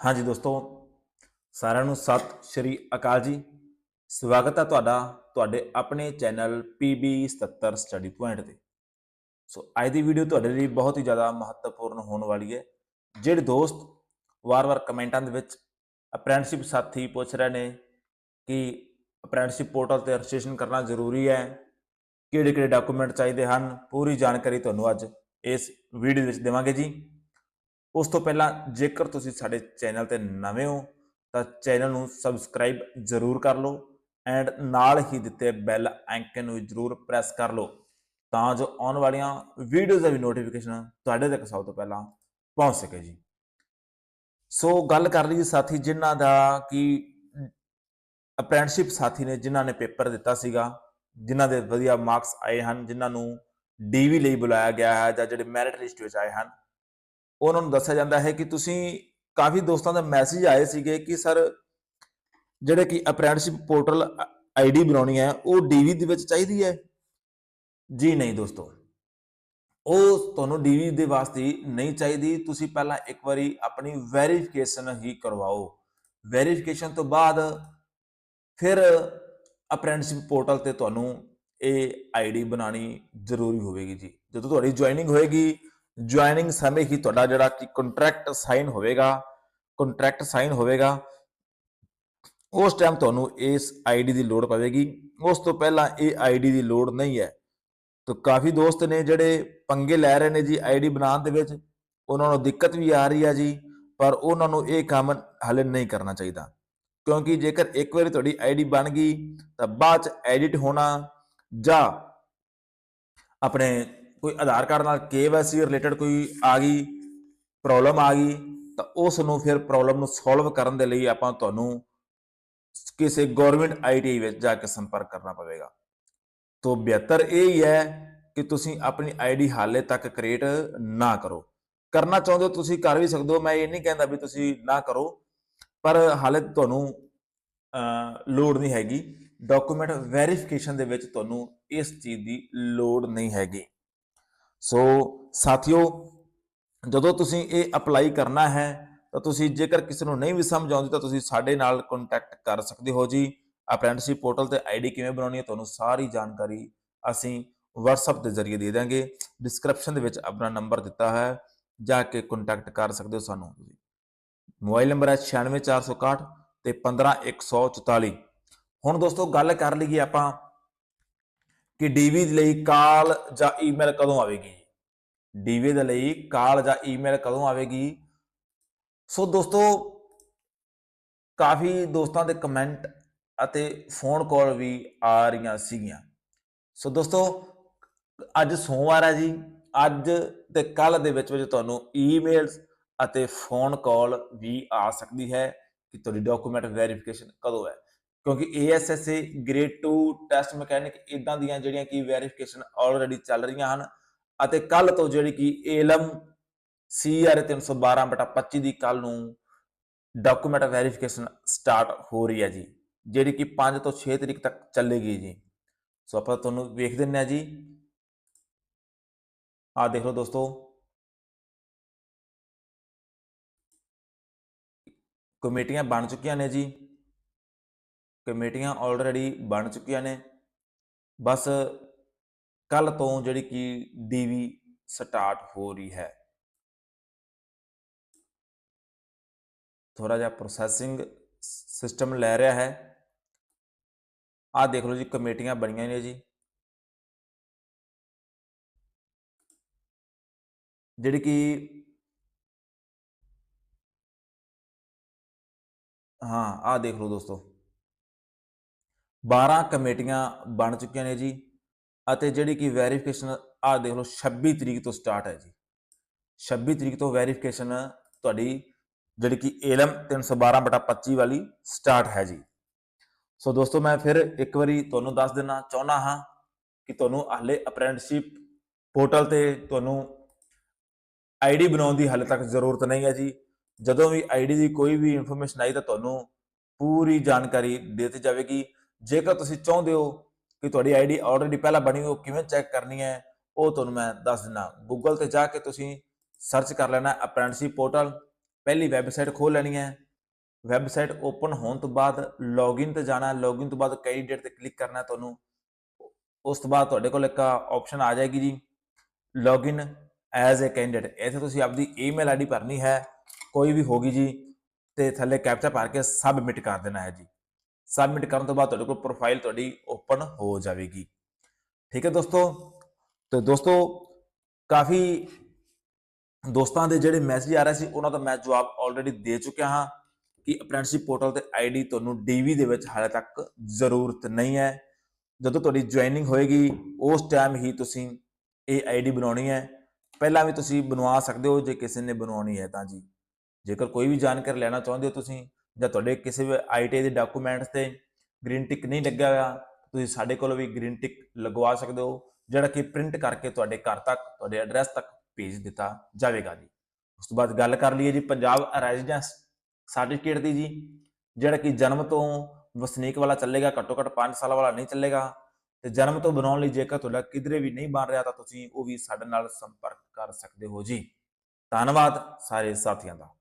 ਹਾਂਜੀ ਦੋਸਤੋ, ਸਾਰਿਆਂ ਨੂੰ ਸਤਿ ਸ਼੍ਰੀ ਅਕਾਲ ਜੀ। ਸਵਾਗਤ ਹੈ ਤੁਹਾਡਾ, ਤੁਹਾਡੇ ਆਪਣੇ ਚੈਨਲ PB77 ਸਟੱਡੀ ਪੁਆਇੰਟ ਤੇ। ਸੋ, ਅੱਜ ਦੀ ਵੀਡੀਓ ਤੁਹਾਡੇ ਲਈ ਬਹੁਤ ਹੀ ਜ਼ਿਆਦਾ ਮਹੱਤਵਪੂਰਨ ਹੋਣ ਵਾਲੀ ਹੈ। ਜਿਹੜੇ ਦੋਸਤ ਵਾਰ-ਵਾਰ ਕਮੈਂਟਾਂ ਦੇ ਵਿੱਚ ਅਪ੍ਰੈਂਟਿਸਸ਼ਿਪ ਸਾਥੀ ਪੁੱਛ ਰਹੇ ਨੇ ਕਿ ਅਪ੍ਰੈਂਟਿਸਸ਼ਿਪ ਪੋਰਟਲ ਤੇ ਰਜਿਸਟ੍ਰੇਸ਼ਨ ਕਰਨਾ ਜ਼ਰੂਰੀ ਹੈ ਕਿਹੜੇ ਕਿਹੜੇ ਡਾਕੂਮੈਂਟ ਚਾਹੀਦੇ ਹਨ, ਪੂਰੀ ਜਾਣਕਾਰੀ ਤੁਹਾਨੂੰ ਅੱਜ ਇਸ ਵੀਡੀਓ ਵਿੱਚ ਦੇਵਾਂਗੇ ਜੀ। ਉਸ ਤੋਂ ਪਹਿਲਾਂ ਜੇਕਰ ਤੁਸੀਂ ਸਾਡੇ ਚੈਨਲ ਤੇ ਨਵੇਂ ਹੋ, ਤਾਂ ਚੈਨਲ ਨੂੰ ਸਬਸਕ੍ਰਾਈਬ ਜ਼ਰੂਰ ਕਰ ਲਓ ਐਂਡ ਨਾਲ ਹੀ ਦਿੱਤੇ ਬੈਲ ਆਈਕਨ ਨੂੰ ਜ਼ਰੂਰ ਪ੍ਰੈਸ ਕਰ ਲਓ, ਤਾਂ ਜੋ ਆਉਣ ਵਾਲੀਆਂ ਵੀਡੀਓਜ਼ ਦਾ ਵੀ ਨੋਟੀਫਿਕੇਸ਼ਨ ਤੁਹਾਡੇ ਤੱਕ ਸਭ ਤੋਂ ਪਹਿਲਾਂ ਪਹੁੰਚ ਸਕੇ ਜੀ। ਸੋ ਗੱਲ ਕਰ ਲਈ ਸਾਥੀ ਜਿਨ੍ਹਾਂ ਦਾ ਕਿ ਅਪ੍ਰੈਂਟਿਸਸ਼ਿਪ ਸਾਥੀ ਨੇ, ਜਿਨ੍ਹਾਂ ਨੇ ਪੇਪਰ ਦਿੱਤਾ ਸੀਗਾ, ਜਿਨ੍ਹਾਂ ਦੇ ਵਧੀਆ ਮਾਰਕਸ ਆਏ ਹਨ, ਜਿਨ੍ਹਾਂ ਨੂੰ ਡੀਵੀ ਲਈ ਬੁਲਾਇਆ ਗਿਆ ਹੈ ਜਾਂ ਜਿਹੜੇ ਮੈਰਿਟ ਲਿਸਟ ਵਿੱਚ ਆਏ ਹਨ ਉਹਨਾਂ ਨੂੰ ਦੱਸਿਆ ਜਾਂਦਾ ਹੈ ਕਿ ਤੁਸੀਂ ਕਾਫੀ ਦੋਸਤਾਂ ਦਾ ਮੈਸੇਜ ਆਏ ਸੀਗੇ ਕਿ ਸਰ ਜਿਹੜੇ ਕਿ ਅਪ੍ਰੈਂਟਿਸਸ਼ਿਪ ਪੋਰਟਲ ਆਈਡੀ ਬਣਾਉਣੀ ਹੈ, ਉਹ ਡੀਵੀ ਦੇ ਵਿੱਚ ਚਾਹੀਦੀ ਹੈ? ਜੀ ਨਹੀਂ ਦੋਸਤੋ। ਉਹ ਤੁਹਾਨੂੰ ਡੀਵੀ ਦੇ ਵਾਸਤੇ ਨਹੀਂ ਚਾਹੀਦੀ। ਤੁਸੀਂ ਪਹਿਲਾਂ ਇੱਕ ਵਾਰੀ ਆਪਣੀ ਵੈਰੀਫਿਕੇਸ਼ਨ ਹੀ ਕਰਵਾਓ। ਵੈਰੀਫਿਕੇਸ਼ਨ ਤੋਂ ਬਾਅਦ ਫਿਰ ਅਪ੍ਰੈਂਟਿਸਸ਼ਿਪ ਪੋਰਟਲ ਤੇ ਤੁਹਾਨੂੰ ਇਹ ਆਈਡੀ ਬਣਾਉਣੀ ਜ਼ਰੂਰੀ ਹੋਵੇਗੀ ਜੀ। ਜਦੋਂ ਤੁਹਾਡੀ ਜੁਆਇਨਿੰਗ ਹੋਏਗੀ ਜੁਆਇਨਿੰਗ ਸਮੇਂ ਹੀ ਤੁਹਾਡਾ ਜਿਹੜਾ ਕਿ ਕੰਟਰੈਕਟ ਸਾਈਨ ਹੋਵੇਗਾ ਕੰਟਰੈਕਟ ਸਾਈਨ ਹੋਵੇਗਾ, ਉਸ ਟਾਈਮ ਤੁਹਾਨੂੰ ਇਸ ਆਈਡੀ ਦੀ ਲੋੜ ਪਵੇਗੀ। ਉਸ ਤੋਂ ਪਹਿਲਾਂ ਇਹ ਆਈਡੀ ਦੀ ਲੋੜ ਨਹੀਂ ਹੈ। ਤਾਂ ਕਾਫੀ ਦੋਸਤ ਨੇ ਜਿਹੜੇ ਪੰਗੇ ਲੈ ਰਹੇ ਨੇ ਜੀ ਆਈਡੀ ਬਣਾਉਣ ਦੇ ਵਿੱਚ, ਉਹਨਾਂ ਨੂੰ ਦਿੱਕਤ ਵੀ ਆ ਰਹੀ ਹੈ ਜੀ, ਪਰ ਉਹਨਾਂ ਨੂੰ ਇਹ ਕੰਮ ਹਲੇ ਨਹੀਂ ਕਰਨਾ ਚਾਹੀਦਾ। ਕਿਉਂਕਿ ਜੇਕਰ ਇੱਕ ਵਾਰੀ ਤੁਹਾਡੀ ਆਈਡੀ ਬਣ ਗਈ, ਤਾਂ ਬਾਅਦ ਚ ਐਡਿਟ ਹੋਣਾ ਜਾਂ ਆਪਣੇ ਕੋਈ ਆਧਾਰ ਕਾਰਡ ਨਾਲ KYC ਰਿਲੇਟਡ ਕੋਈ ਆ ਗਈ ਪ੍ਰੋਬਲਮ ਆ ਗਈ, ਤਾਂ ਉਸ ਨੂੰ ਫਿਰ ਪ੍ਰੋਬਲਮ ਨੂੰ ਸੋਲਵ ਕਰਨ ਦੇ ਲਈ ਆਪਾਂ ਤੁਹਾਨੂੰ ਕਿਸੇ ਗਵਰਨਮੈਂਟ ਆਈਟੀ ਵਿੱਚ ਜਾ ਕੇ ਸੰਪਰਕ ਕਰਨਾ ਪਵੇਗਾ। ਤੋਂ ਬਿਹਤਰ ਇਹ ਹੀ ਹੈ ਕਿ ਤੁਸੀਂ ਆਪਣੀ ਆਈਡੀ ਹਾਲੇ ਤੱਕ ਕ੍ਰੀਏਟ ਨਾ ਕਰੋ। ਕਰਨਾ ਚਾਹੁੰਦੇ ਹੋ ਤੁਸੀਂ ਕਰ ਵੀ ਸਕਦੇ ਹੋ, ਮੈਂ ਇਹ ਨਹੀਂ ਕਹਿੰਦਾ ਵੀ ਤੁਸੀਂ ਨਾ ਕਰੋ, ਪਰ ਹਾਲੇ ਤੁਹਾਨੂੰ ਲੋੜ ਨਹੀਂ ਹੈਗੀ। ਡਾਕੂਮੈਂਟ ਵੈਰੀਫਿਕੇਸ਼ਨ ਦੇ ਵਿੱਚ ਤੁਹਾਨੂੰ ਇਸ ਚੀਜ਼ ਦੀ ਲੋੜ ਨਹੀਂ ਹੈਗੀ। ਸੋ ਸਾਥੀਓ, ਜਦੋਂ ਤੁਸੀਂ ਇਹ ਅਪਲਾਈ ਕਰਨਾ ਹੈ, ਤਾਂ ਤੁਸੀਂ ਜੇਕਰ ਕਿਸੇ ਨੂੰ ਨਹੀਂ ਵੀ ਸਮਝ ਆਉਂਦੀ, ਤਾਂ ਤੁਸੀਂ ਸਾਡੇ ਨਾਲ ਕੰਟੈਕਟ ਕਰ ਸਕਦੇ ਹੋ ਜੀ। ਅਪ੍ਰੈਂਟਿਸਸ਼ਿਪ ਪੋਰਟਲ ਤੇ ਆਈਡੀ ਕਿਵੇਂ ਬਣਾਉਣੀ ਹੈ, ਤੁਹਾਨੂੰ ਸਾਰੀ ਜਾਣਕਾਰੀ ਅਸੀਂ WhatsApp ਦੇ ਜ਼ਰੀਏ ਦੇ ਦਾਂਗੇ ਡਿਸਕ੍ਰਿਪਸ਼ਨ ਦੇ ਵਿੱਚ ਆਪਣਾ ਨੰਬਰ ਦਿੱਤਾ ਹੈ, ਜਾ ਕੇ ਕੰਟੈਕਟ ਕਰ ਸਕਦੇ ਹੋ ਸਾਨੂੰ ਤੁਸੀਂ। ਮੋਬਾਈਲ ਨੰਬਰ ਹੈ 96461 ਤੇ 15144 ਹੁਣ ਦੋਸਤੋ, ਗੱਲ ਕਰ ਲਈਏ ਆਪਾਂ ਕਿ ਡੀਵੀ ਲਈ ਕਾਲ ਜਾਂ ਈਮੇਲ ਕਦੋਂ ਆਵੇਗੀ? ਡੀਵੀ ਦੇ ਲਈ ਕਾਲ ਜਾਂ ਈਮੇਲ ਕਦੋਂ ਆਵੇਗੀ? ਸੋ ਦੋਸਤੋ, ਕਾਫੀ ਦੋਸਤਾਂ ਦੇ ਕਮੈਂਟ ਅਤੇ ਫੋਨ ਕਾਲ ਵੀ ਆ ਰਹੀਆਂ ਸੀਗੀਆਂ। ਸੋ ਦੋਸਤੋ, ਅੱਜ ਸੋਮਵਾਰ ਹੈ ਜੀ। ਅੱਜ ਤੇ ਕੱਲ ਦੇ ਵਿੱਚ ਵਿੱਚ ਤੁਹਾਨੂੰ ਈਮੇਲਸ ਅਤੇ ਫੋਨ ਕਾਲ ਵੀ ਆ ਸਕਦੀ ਹੈ ਕਿ ਤੁਹਾਡੀ ਡਾਕੂਮੈਂਟ ਵੈਰੀਫਿਕੇਸ਼ਨ ਕਦੋਂ ਹੈ। ਕਿਉਂਕਿ ASSA ਗ੍ਰੇਡ 2 ਟੈਸਟ ਮਕੈਨਿਕ ਇਦਾਂ ਦੀਆਂ ਜਿਹੜੀਆਂ ਕਿ ਵੈਰੀਫਿਕੇਸ਼ਨ ਆਲਰੇਡੀ ਚੱਲ ਰਹੀਆਂ ਹਨ ਅਤੇ ਕੱਲ ਤੋਂ ਜਿਹੜੀ ਕਿ ਏਲਮ CR 312/25 ਦੀ ਕੱਲ ਨੂੰ ਡਾਕੂਮੈਂਟ ਵੈਰੀਫਿਕੇਸ਼ਨ ਸਟਾਰਟ ਹੋ ਰਹੀ ਹੈ ਜੀ, ਜਿਹੜੀ ਕਿ 5 ਤੋਂ 6 ਤਰੀਕ ਤੱਕ ਚੱਲੇਗੀ ਜੀ। ਸੋ ਆਪਾਂ ਤੁਹਾਨੂੰ ਵੇਖ ਦਿੰਨੇ ਆ ਜੀ। ਆ ਦੇਖ ਲਓ ਦੋਸਤੋ। ਕਮੇਟੀਆਂ ਬਣ ਚੁੱਕੀਆਂ ਨੇ ਜੀ। ਕਮੇਟੀਆਂ ਆਲਰੇਡੀ ਬਣ ਚੁੱਕੀਆਂ ਨੇ। ਬਸ ਕੱਲ ਤੋਂ ਜਿਹੜੀ ਕਿ ਡੀਵੀ ਸਟਾਰਟ ਹੋ ਰਹੀ ਹੈ। ਥੋੜਾ ਜਿਹਾ ਪ੍ਰੋਸੈਸਿੰਗ ਸਿਸਟਮ ਲੈ ਰਿਹਾ ਹੈ। ਆਹ ਦੇਖ ਲਓ ਜੀ, ਕਮੇਟੀਆਂ ਬਣੀਆਂ ਨੇ ਜੀ। ਜਿਹੜੀ ਕਿ ਹਾਂ, ਆਹ ਦੇਖ ਲਓ ਦੋਸਤੋ। 12 ਕਮੇਟੀਆਂ ਬਣ ਚੁੱਕੀਆਂ ਨੇ ਜੀ ਅਤੇ ਜਿਹੜੀ ਕਿ ਵੈਰੀਫਿਕੇਸ਼ਨ ਆਹ ਦੇਖ ਲਓ 26 ਤਰੀਕ ਤੋਂ ਸਟਾਰਟ ਹੈ ਜੀ। 26 ਤਰੀਕ ਤੋਂ ਵੈਰੀਫਿਕੇਸ਼ਨ ਤੁਹਾਡੀ ਜਿਹੜੀ ਕਿ ਏਲਮ 312/25 ਵਾਲੀ ਸਟਾਰਟ ਹੈ ਜੀ। ਸੋ ਦੋਸਤੋ ਮੈਂ ਫਿਰ ਇੱਕ ਵਾਰੀ ਤੁਹਾਨੂੰ ਦੱਸ ਦੇਣਾ ਚਾਹੁੰਦਾ ਹਾਂ ਕਿ ਤੁਹਾਨੂੰ ਹਾਲੇ ਅਪ੍ਰੈਂਟਿਸਸ਼ਿਪ ਪੋਰਟਲ ਤੇ ਤੁਹਾਨੂੰ ਆਈਡੀ ਬਣਾਉਣ ਦੀ ਹਾਲੇ ਤੱਕ ਜ਼ਰੂਰਤ ਨਹੀਂ ਹੈ ਜੀ। ਜਦੋਂ ਵੀ ਆਈਡੀ ਦੀ ਕੋਈ ਵੀ ਇਨਫੋਰਮੇਸ਼ਨ ਆਈ ਤਾਂ ਤੁਹਾਨੂੰ ਪੂਰੀ ਜਾਣਕਾਰੀ ਦਿੱਤੀ ਜਾਵੇਗੀ। ਜੇਕਰ ਤੁਸੀਂ ਚਾਹੁੰਦੇ ਹੋ ਕਿ ਤੁਹਾਡੀ ਆਈਡੀ ਆਲਰੇਡੀ ਪਹਿਲਾਂ ਬਣੀ ਹੋ ਕਿਵੇਂ ਚੈੱਕ ਕਰਨੀ ਹੈ, ਉਹ ਤੁਹਾਨੂੰ ਮੈਂ ਦੱਸ ਦਿੰਦਾ। ਗੂਗਲ ਤੇ ਜਾ ਕੇ ਤੁਸੀਂ ਸਰਚ ਕਰ ਲੈਣਾ ਅਪ੍ਰੈਂਟਿਸਸ਼ਿਪ ਪੋਰਟਲ ਪਹਿਲੀ ਵੈਬਸਾਈਟ ਖੋਲ ਲੈਣੀ ਹੈ। ਵੈਬਸਾਈਟ ਓਪਨ ਹੋਣ ਤੋਂ ਬਾਅਦ ਲੌਗਇਨ ਤੇ ਜਾਣਾ। ਲੌਗਇਨ ਤੋਂ ਬਾਅਦ ਕੈਂਡੀਡੇਟ ਤੇ ਕਲਿੱਕ ਕਰਨਾ ਤੁਹਾਨੂੰ, ਉਸ ਤੋਂ ਬਾਅਦ ਤੁਹਾਡੇ ਕੋਲ ਇੱਕ ਆਪਸ਼ਨ ਆ ਜਾਏਗੀ ਜੀ। ਲੌਗਇਨ ਐਜ਼ ਅ ਕੈਂਡੀਡੇਟ ਇੱਥੇ ਤੁਸੀਂ ਆਪਦੀ ਈਮੇਲ ਆਈਡੀ ਭਰਨੀ ਹੈ। ਕੋਈ ਵੀ ਹੋਗੀ ਜੀ, ਤੇ ਥੱਲੇ ਕੈਪਚਾ ਭਰ ਕੇ ਸਬਮਿਟ ਕਰ ਦੇਣਾ ਹੈ ਜੀ। ਸਬਮਿਟ ਕਰਨ ਤੋਂ ਬਾਅਦ ਤੁਹਾਡੇ ਕੋਲ ਪ੍ਰੋਫਾਈਲ ਤੁਹਾਡੀ ਓਪਨ ਹੋ ਜਾਵੇਗੀ। ਠੀਕ ਹੈ ਦੋਸਤੋ? ਤੇ ਦੋਸਤੋ, ਕਾਫੀ ਦੋਸਤਾਂ ਦੇ ਜਿਹੜੇ ਮੈਸੇਜ ਆ ਰਹੇ ਸੀ, ਉਹਨਾਂ ਦਾ ਮੈਂ ਜਵਾਬ ਆਲਰੇਡੀ ਦੇ ਚੁੱਕਿਆ ਹਾਂ ਕਿ ਅਪ੍ਰੈਂਟਿਸਸ਼ਿਪ ਪੋਰਟਲ ਤੇ ਆਈਡੀ ਤੁਹਾਨੂੰ ਡੀਵੀ ਦੇ ਵਿੱਚ ਹਾਲੇ ਤੱਕ ਜ਼ਰੂਰਤ ਨਹੀਂ ਹੈ। ਜਦੋਂ ਤੁਹਾਡੀ ਜੁਆਇਨਿੰਗ ਹੋਏਗੀ, ਉਸ ਟਾਈਮ ਹੀ ਤੁਸੀਂ ਇਹ ਆਈਡੀ ਬਣਾਉਣੀ ਹੈ। ਪਹਿਲਾਂ ਵੀ ਤੁਸੀਂ ਬਣਵਾ ਸਕਦੇ ਹੋ, ਜੇ ਕਿਸੇ ਨੇ ਬਣਾਉਣੀ ਹੈ ਤਾਂ ਜੀ। ਜੇਕਰ ਕੋਈ ਵੀ ਜਾਣਕਾਰੀ ਲੈਣਾ ਚਾਹੁੰਦੇ ਹੋ ਤੁਸੀਂ ਜਾਂ ਤੁਹਾਡੇ ਕਿਸੇ ਵੀ ਆਈਟੀ ਦੇ ਡਾਕੂਮੈਂਟਸ ਤੇ ਗ੍ਰੀਨ ਟਿਕ ਨਹੀਂ ਲੱਗਿਆ ਹੋਇਆ, ਤੁਸੀਂ ਸਾਡੇ ਕੋਲ ਵੀ ਗ੍ਰੀਨ ਟਿਕ ਲਗਵਾ ਸਕਦੇ ਹੋ, ਜਿਹੜਾ ਕਿ ਪ੍ਰਿੰਟ ਕਰਕੇ ਤੁਹਾਡੇ ਘਰ ਤੱਕ, ਤੁਹਾਡੇ ਐਡਰੈਸ ਤੱਕ ਭੇਜ ਦਿੱਤਾ ਜਾਵੇਗਾ ਜੀ। ਉਸ ਤੋਂ ਬਾਅਦ ਗੱਲ ਕਰ ਲਈਏ ਜੀ ਪੰਜਾਬ ਰੈਜ਼ੀਡੈਂਸ ਸਰਟੀਫਿਕੇਟ ਦੀ ਜੀ, ਜਿਹੜਾ ਕਿ ਜਨਮ ਤੋਂ ਵਸਨੀਕ ਵਾਲਾ ਚੱਲੇਗਾ, ਘੱਟੋ ਘੱਟ 5 ਸਾਲ ਵਾਲਾ ਨਹੀਂ ਚੱਲੇਗਾ, ਤੇ ਜਨਮ ਤੋਂ ਬਣਾਉਣ ਲਈ ਜੇਕਰ ਤੁਹਾਡਾ ਕਿਧਰੇ ਵੀ ਨਹੀਂ ਬਣ ਰਿਹਾ ਤਾਂ ਤੁਸੀਂ ਉਹ ਵੀ ਸਾਡੇ ਨਾਲ ਸੰਪਰਕ ਕਰ ਸਕਦੇ ਹੋ ਜੀ। ਧੰਨਵਾਦ ਸਾਰੇ ਸਾਥੀਆਂ ਦਾ।